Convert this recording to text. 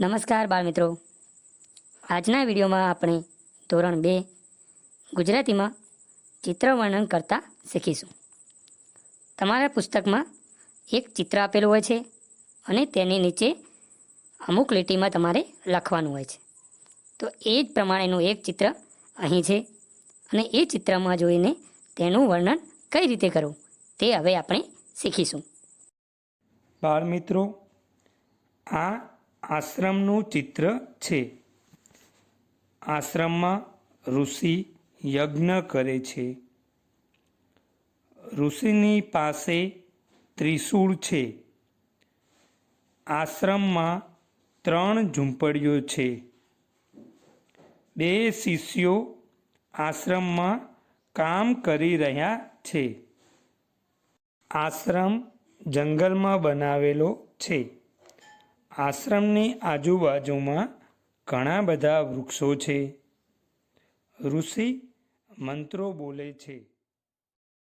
નમસ્કાર બાળમિત્રો. આજના વિડીયોમાં આપણે ધોરણ બે ગુજરાતીમાં ચિત્ર વર્ણન કરતા શીખીશું. તમારા પુસ્તકમાં એક ચિત્ર આપેલું હોય છે અને તેની નીચે અમુક લીટીમાં તમારે લખવાનું હોય છે. તો એ જ પ્રમાણેનું એક ચિત્ર અહીં છે અને એ ચિત્રમાં જોઈને તેનું વર્ણન કઈ રીતે કરવું તે હવે આપણે શીખીશું. બાળમિત્રો, આ આશ્રમનું ચિત્ર છે. આશ્રમમાં ઋષિ યજ્ઞ કરે છે. ઋષિની પાસે ત્રિશૂળ છે. આશ્રમમાં ત્રણ ઝૂંપડીઓ છે. બે શિષ્યો આશ્રમમાં કામ કરી રહ્યા છે. આશ્રમ જંગલમાં બનાવેલો છે. આશ્રમની આજુબાજુમાં ઘણા બધા વૃક્ષો છે. ઋષિ મંત્રો બોલે છે.